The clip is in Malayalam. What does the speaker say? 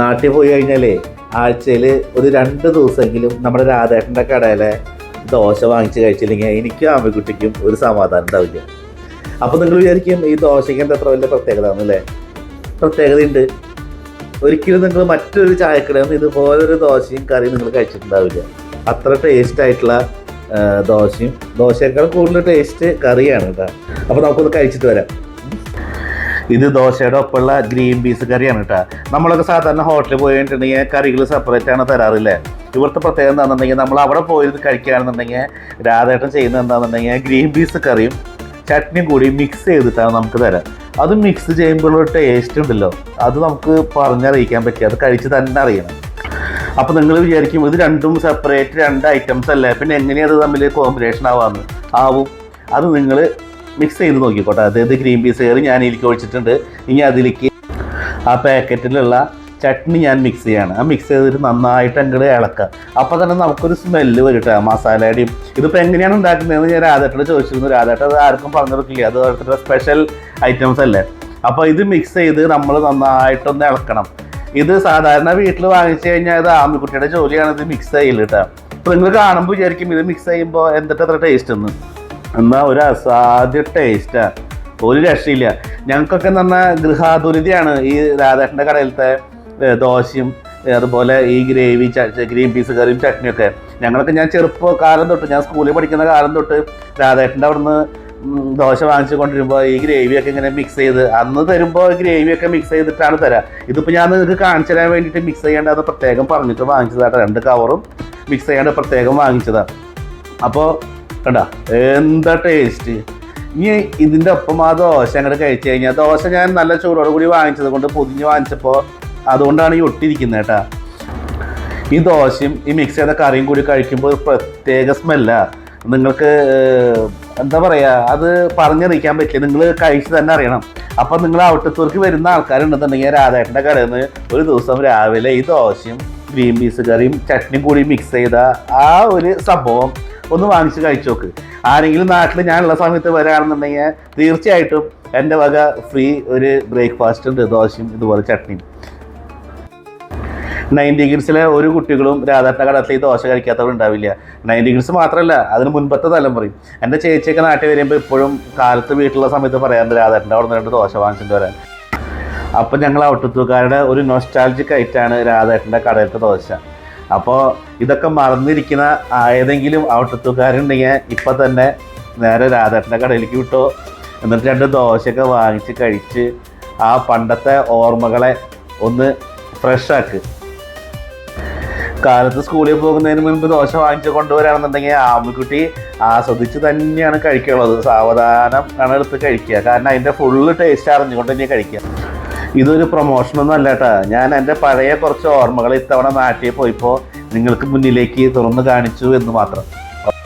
നാട്ടിൽ പോയി കഴിഞ്ഞാലേ ആഴ്ചയിൽ ഒരു രണ്ട് ദിവസമെങ്കിലും നമ്മുടെ രാധേട്ടന്റെ കടയിലെ ദോശ വാങ്ങിച്ച് കഴിച്ചില്ലെങ്കിൽ എനിക്കും ആമ്പിക്കുട്ടിക്കും ഒരു സമാധാനം ഉണ്ടാവില്ല. അപ്പോൾ നിങ്ങൾ വിചാരിക്കും ഈ ദോശയ്ക്ക് എന്താ അത്ര വലിയ പ്രത്യേകത ആണല്ലേ പ്രത്യേകതയുണ്ട്. ഒരിക്കലും നിങ്ങൾ മറ്റൊരു ചായക്കടയിൽ നിന്ന് ഇതുപോലൊരു ദോശയും കറിയും നിങ്ങൾ കഴിച്ചിട്ടുണ്ടാവില്ല. അത്ര ടേസ്റ്റ് ആയിട്ടുള്ള ദോശയും ദോശയേക്കാൾ കൂടുതൽ ടേസ്റ്റ് കറിയാണ് കേട്ടോ. അപ്പോൾ നമുക്കൊന്ന് കഴിച്ചിട്ട് വരാം. ഇത് ദോശയുടെ ഒപ്പമുള്ള ഗ്രീൻ പീസ് കറിയാണ് കേട്ടോ. നമ്മളൊക്കെ സാധാരണ ഹോട്ടലിൽ പോയി കഴിഞ്ഞിട്ടുണ്ടെങ്കിൽ കറികൾ സെപ്പറേറ്റ് ആണ് തരാറില്ലേ? ഇവിടുത്തെ പ്രത്യേകത എന്താണെന്നുണ്ടെങ്കിൽ നമ്മൾ അവിടെ പോയിരുന്ന് കഴിക്കുകയാണെന്നുണ്ടെങ്കിൽ രാധേട്ടൻ ചെയ്യുന്നത് എന്താണെന്നുണ്ടെങ്കിൽ ഗ്രീൻ പീസ് കറിയും ചട്നിയും കൂടി മിക്സ് ചെയ്തിട്ടാണ് നമുക്ക് തരാം. അത് മിക്സ് ചെയ്യുമ്പോഴുള്ള ടേസ്റ്റ് ഉണ്ടല്ലോ. അത് നമുക്ക് പറഞ്ഞറിയിക്കാൻ പറ്റില്ല അത് കഴിച്ച് തന്നെ അറിയണം. അപ്പോൾ നിങ്ങൾ വിചാരിക്കും ഇത് രണ്ടും സെപ്പറേറ്റ് രണ്ട് ഐറ്റംസ് അല്ലേ? പിന്നെ എങ്ങനെയാണ് അത് തമ്മിൽ കോമ്പിനേഷൻ ആവാമെന്ന് ആവും. അത് നിങ്ങൾ മിക്സ് ചെയ്ത് നോക്കിക്കോട്ടെ. അതായത് ഗ്രീൻ പീസ് കയറി ഞാൻ ഇതിലേക്ക് ഒഴിച്ചിട്ടുണ്ട്. ഇനി അതിലേക്ക് ആ പാക്കറ്റിലുള്ള ചട്നി ഞാൻ മിക്സ് ചെയ്യാണ്. ആ മിക്സ് ചെയ്തിട്ട് നന്നായിട്ട് അങ്ങോട്ട് ഇളക്കുക അപ്പോൾ തന്നെ നമുക്കൊരു സ്മെല്ല് വരും കേട്ടോ മസാലയുടെയും ഇതിപ്പോൾ എങ്ങനെയാണ് ഉണ്ടാക്കുന്നതെന്ന് ഞാൻ രാധേട്ടോട് ചോദിച്ചിരുന്നു. രാധേട്ട അത് ആർക്കും പറഞ്ഞു കൊടുക്കില്ല. അത് ഓരോരുത്തരുടെ സ്പെഷ്യൽ ഐറ്റംസ് അല്ലേ? അപ്പോൾ ഇത് മിക്സ് ചെയ്ത് നമ്മൾ നന്നായിട്ടൊന്ന് ഇളക്കണം. ഇത് സാധാരണ വീട്ടിൽ വാങ്ങിച്ചു കഴിഞ്ഞാൽ ഇത് ആമിക്കുട്ടിയുടെ ജോലിയാണ് ഇത് മിക്സ് ചെയ്യൽ കേട്ടോ അപ്പോൾ നിങ്ങൾ കാണുമ്പോൾ വിചാരിക്കും ഇത് മിക്സ് ചെയ്യുമ്പോൾ എന്തിട്ട് അത്ര ടേസ്റ്റ് എന്ന് എന്നാൽ ഒരു അസാധ്യ ടേസ്റ്റാണ് ഒരു രക്ഷയില്ല. ഞങ്ങൾക്കൊക്കെ എന്ന് പറഞ്ഞാൽ ഗൃഹാതുരിതയാണ് ഈ രാധാകൃഷ്ണന്റെ കടയിലത്തെ ദോശയും അതുപോലെ ഈ ഗ്രേവി ഗ്രീൻ പീസ് കറിയും ചട്നിയൊക്കെ. ഞങ്ങളൊക്കെ ഞാൻ ചെറുപ്പകാലം തൊട്ട് ഞാൻ സ്കൂളിൽ പഠിക്കുന്ന കാലം തൊട്ട് രാധാകൃഷ്ണന്റെ അവിടുന്ന് ദോശ വാങ്ങിച്ചു കൊണ്ടിരുമ്പോൾ ഈ ഗ്രേവിയൊക്കെ ഇങ്ങനെ മിക്സ് ചെയ്ത് അന്ന് തരുമ്പോൾ ഗ്രേവിയൊക്കെ മിക്സ് ചെയ്തിട്ടാണ് തരാം. ഇതിപ്പോൾ ഞാൻ നിങ്ങൾക്ക് കാണിച്ചു തരാൻ വേണ്ടിയിട്ട് മിക്സ് ചെയ്യേണ്ടത് പ്രത്യേകം പറഞ്ഞിട്ട് വാങ്ങിച്ചതാണ് രണ്ട് കവറും മിക്സ് ചെയ്യാണ്ട് പ്രത്യേകം വാങ്ങിച്ചതാണ് അപ്പോൾ കണ്ട? എന്താ ടേസ്റ്റ് ഇനി ഇതിന്റെ ഒപ്പം ആ ദോശ അങ്ങോട്ട് കഴിച്ചു കഴിഞ്ഞാൽ ദോശ ഞാൻ നല്ല ചൂടോട് കൂടി വാങ്ങിച്ചത് കൊണ്ട് പൊതിഞ്ഞ് വാങ്ങിച്ചപ്പോൾ അതുകൊണ്ടാണ് ഈ ഒട്ടിരിക്കുന്നത് കേട്ടാ ഈ ദോശയും ഈ മിക്സ് ചെയ്ത കറിയും കൂടി കഴിക്കുമ്പോൾ പ്രത്യേക സ്മെല്ല നിങ്ങൾക്ക് എന്താ പറയുക അത് പറഞ്ഞറിയിക്കാൻ പറ്റില്ല. നിങ്ങൾ കഴിച്ച് തന്നെ അറിയണം. അപ്പം നിങ്ങൾ ഔട്ടത്തൂർക്ക് വരുന്ന ആൾക്കാരുണ്ടെന്നുണ്ടെങ്കിൽ രാധേട്ടന്റെ കടയിൽ നിന്ന് ഒരു ദിവസം രാവിലെ ഈ ദോശയും ഗ്രീൻ പീസ് കറിയും ചട്നിയും കൂടി മിക്സ് ചെയ്ത ആ ഒരു സംഭവം ഒന്ന് വാങ്ങിച്ച് കഴിച്ചു നോക്ക്. ആരെങ്കിലും നാട്ടിൽ ഞാനുള്ള സമയത്ത് വരാണെന്നുണ്ടെങ്കിൽ തീർച്ചയായിട്ടും എന്റെ വക ഫ്രീ ഒരു ബ്രേക്ക്ഫാസ്റ്റ് ദോശയും ഇതുപോലെ ചട്നിയും. നയൻ ഡിഗ്രീസിലെ ഒരു കുട്ടികളും രാധാട്ട കടത്തിൽ ദോശ കഴിക്കാത്തവരുണ്ടാവില്ല നയൻ ഡിഗ്രീസ് മാത്രമല്ല അതിന് മുൻപത്തെ തലമുറയും. എന്റെ ചേച്ചിയൊക്കെ നാട്ടിൽ വരുമ്പോൾ ഇപ്പോഴും കാലത്ത് വീട്ടിലുള്ള സമയത്ത് പറയാറുണ്ട് രാധാട്ടന്റെ അവിടെ നിന്ന് രണ്ട് ദോശ വാങ്ങിച്ചിട്ട് വരാൻ. അപ്പം ഞങ്ങൾ ഔട്ടത്തൂക്കാരുടെ ഒരു നൊസ്റ്റാൾജിക് ആയിട്ടാണ് രാധാട്ടന്റെ കടയിലത്തെ ദോശ. അപ്പോൾ ഇതൊക്കെ മറന്നിരിക്കുന്ന ഏതെങ്കിലും ഔട്ടത്തുകാരുണ്ടെങ്കിൽ ഇപ്പം തന്നെ നേരെ രാധേട്ടന്റെ കടയിലേക്ക് വിട്ടോ. എന്നിട്ട് രണ്ട് ദോശയൊക്കെ വാങ്ങിച്ച് കഴിച്ച് ആ പണ്ടത്തെ ഓർമ്മകളെ ഒന്ന് ഫ്രഷ് ആക്ക്. കാലത്ത് സ്കൂളിൽ പോകുന്നതിന് മുൻപ് ദോശ വാങ്ങിച്ച് കൊണ്ടുവരാണെന്നുണ്ടെങ്കിൽ ആമ്പിക്കുട്ടി ആസ്വദിച്ച് തന്നെയാണ് കഴിക്കുള്ളത് സാവധാനം ആണ് എടുത്ത് കഴിക്കുക. കാരണം അതിന്റെ ഫുള്ള് ടേസ്റ്റ് അറിഞ്ഞുകൊണ്ട് തന്നെ കഴിക്കുക. ഇതൊരു പ്രൊമോഷനൊന്നും അല്ല കേട്ടോ. ഞാൻ എന്റെ പഴയ കുറച്ച് ഓർമ്മകൾ ഇത്തവണ നാട്ടിൽ പോയപ്പോൾ നിങ്ങൾക്ക് മുന്നിലേക്ക് തുറന്നു കാണിച്ചു എന്ന് മാത്രം.